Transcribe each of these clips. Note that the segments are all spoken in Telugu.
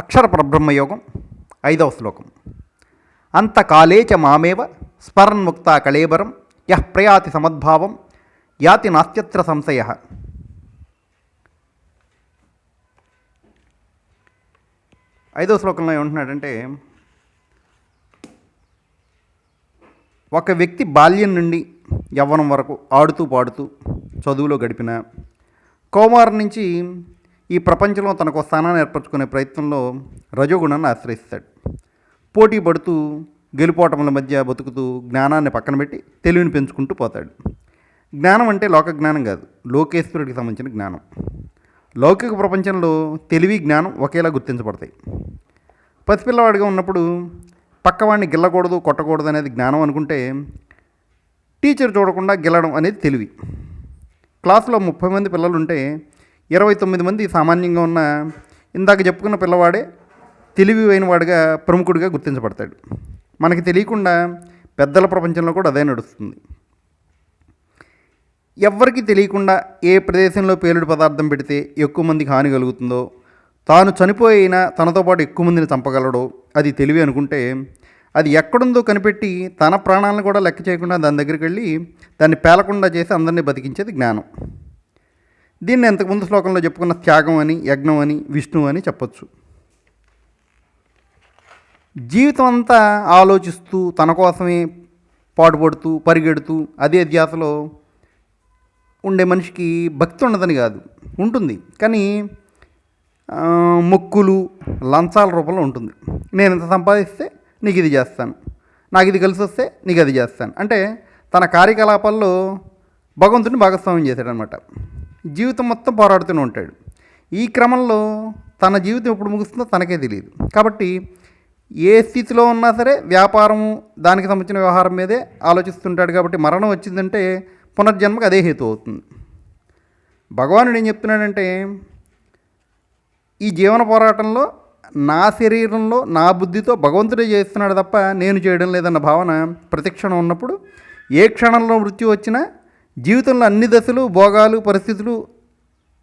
అక్షర పరబ్రహ్మయోగం ఐదవ శ్లోకం. అంతకాలే చ మామేవ స్మరన్ముక్త కళేబరం యః ప్రయాతి సమద్భావం యాతి నాస్త్యత్ర సంశయ. ఐదవ శ్లోకంలో ఏమంటున్నాడంటే ఒక వ్యక్తి బాల్యం నుండి యవ్వనం వరకు ఆడుతూ పాడుతూ చదువులో గడిపిన కౌమారం నుంచి ఈ ప్రపంచంలో తనకు స్థానాన్ని ఏర్పరచుకునే ప్రయత్నంలో రజోగుణాన్ని ఆశ్రయిస్తాడు. పోటీ పడుతూ గెలుపోటముల మధ్య బతుకుతూ జ్ఞానాన్ని పక్కన పెట్టి తెలివిని పెంచుకుంటూ పోతాడు. జ్ఞానం అంటే లోక జ్ఞానం కాదు లోకేశ్వరుడికి సంబంధించిన జ్ఞానం. లౌకిక ప్రపంచంలో తెలివి జ్ఞానం ఒకేలా గుర్తించబడతాయి. పసిపిల్లవాడిగా ఉన్నప్పుడు పక్కవాడిని గిల్లకూడదు కొట్టకూడదు అనేది జ్ఞానం అనుకుంటే టీచర్ చూడకుండా గిల్లడం అనేది తెలివి. క్లాసులో ముప్పై మంది పిల్లలు ఉంటే ఇరవై తొమ్మిది మంది సామాన్యంగా ఉన్న ఇందాక చెప్పుకున్న పిల్లవాడే తెలివి అయినవాడిగా ప్రముఖుడిగా గుర్తించబడతాడు. మనకి తెలియకుండా పెద్దల ప్రపంచంలో కూడా అదే నడుస్తుంది. ఎవ్వరికీ తెలియకుండా ఏ ప్రదేశంలో పేలుడు పదార్థం పెడితే ఎక్కువ మందికి హాని కలుగుతుందో తాను చనిపోయినా తనతో పాటు ఎక్కువ మందిని చంపగలడో అది తెలివి అనుకుంటే అది ఎక్కడుందో కనిపెట్టి తన ప్రాణాలను కూడా లెక్క చేయకుండా దాని దగ్గరికి వెళ్ళి దాన్ని పేలకుండా చేసి అందరినీ బతికించేది జ్ఞానం. దీన్ని ఇంతకుముందు శ్లోకంలో చెప్పుకున్న త్యాగం అని యజ్ఞం అని విష్ణు అని చెప్పొచ్చు. జీవితం అంతా ఆలోచిస్తూ తన కోసమే పాటుపడుతూ పరిగెడుతూ అదే ధ్యాసలో ఉండే మనిషికి భక్తి ఉండదని కాదు ఉంటుంది. కానీ మొక్కులు లంచాల రూపంలో ఉంటుంది. నేను ఇంత సంపాదిస్తే నీకు ఇది చేస్తాను. నాకు ఇది కలిసి వస్తే నీకు అది చేస్తాను. అంటే తన కార్యకలాపాల్లో భగవంతుని భాగస్వామ్యం చేశాడనమాట. జీవితం మొత్తం పోరాడుతూనే ఉంటాడు. ఈ క్రమంలో తన జీవితం ఎప్పుడు ముగుస్తుందో తనకే తెలియదు కాబట్టి ఏ స్థితిలో ఉన్నా సరే వ్యాపారం దానికి సంబంధించిన వ్యవహారం మీదే ఆలోచిస్తుంటాడు కాబట్టి మరణం వచ్చిందంటే పునర్జన్మకు అదే హేతు అవుతుంది. భగవానుడు ఏం చెప్తున్నాడంటే ఈ జీవన పోరాటంలో నా శరీరంలో నా బుద్ధితో భగవంతుడే చేస్తున్నాడు తప్ప నేను చేయడం లేదన్న భావన ప్రతిక్షణం ఉన్నప్పుడు ఏ క్షణంలో మృత్యు వచ్చినా జీవితంలో అన్ని దశలు భోగాలు పరిస్థితులు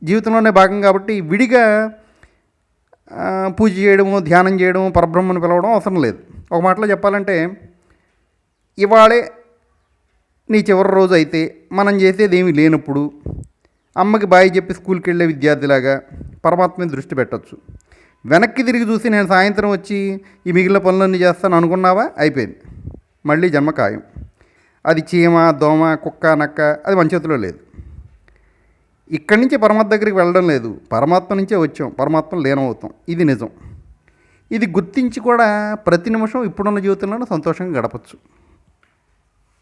జీవితంలోనే భాగం కాబట్టి విడిగా పూజ చేయడము ధ్యానం చేయడము పరబ్రహ్మను పిలవడం అవసరం లేదు. ఒక మాటలో చెప్పాలంటే ఇవాళే నీ చివరి రోజు అయితే మనం చేసేది ఏమీ లేనప్పుడు అమ్మకి బాయి చెప్పి స్కూల్కి వెళ్ళే విద్యార్థిలాగా పరమాత్మ మీద దృష్టి పెట్టచ్చు. వెనక్కి తిరిగి చూసి నేను సాయంత్రం వచ్చి ఈ మిగిలిన పనులన్నీ చేస్తాను అనుకున్నావా? అయిపోయింది. మళ్ళీ జన్మ ఖాయం. అది చీమ దోమ కుక్క నక్క అది మన చేతిలో లేదు. ఇక్కడి నుంచి పరమాత్మ దగ్గరికి వెళ్ళడం లేదు. పరమాత్మ నుంచే వచ్చాం. పరమాత్మ లీనమవుతాం. ఇది నిజం. ఇది గుర్తించి కూడా ప్రతి నిమిషం ఇప్పుడున్న జీవితంలోనే సంతోషంగా గడపచ్చు.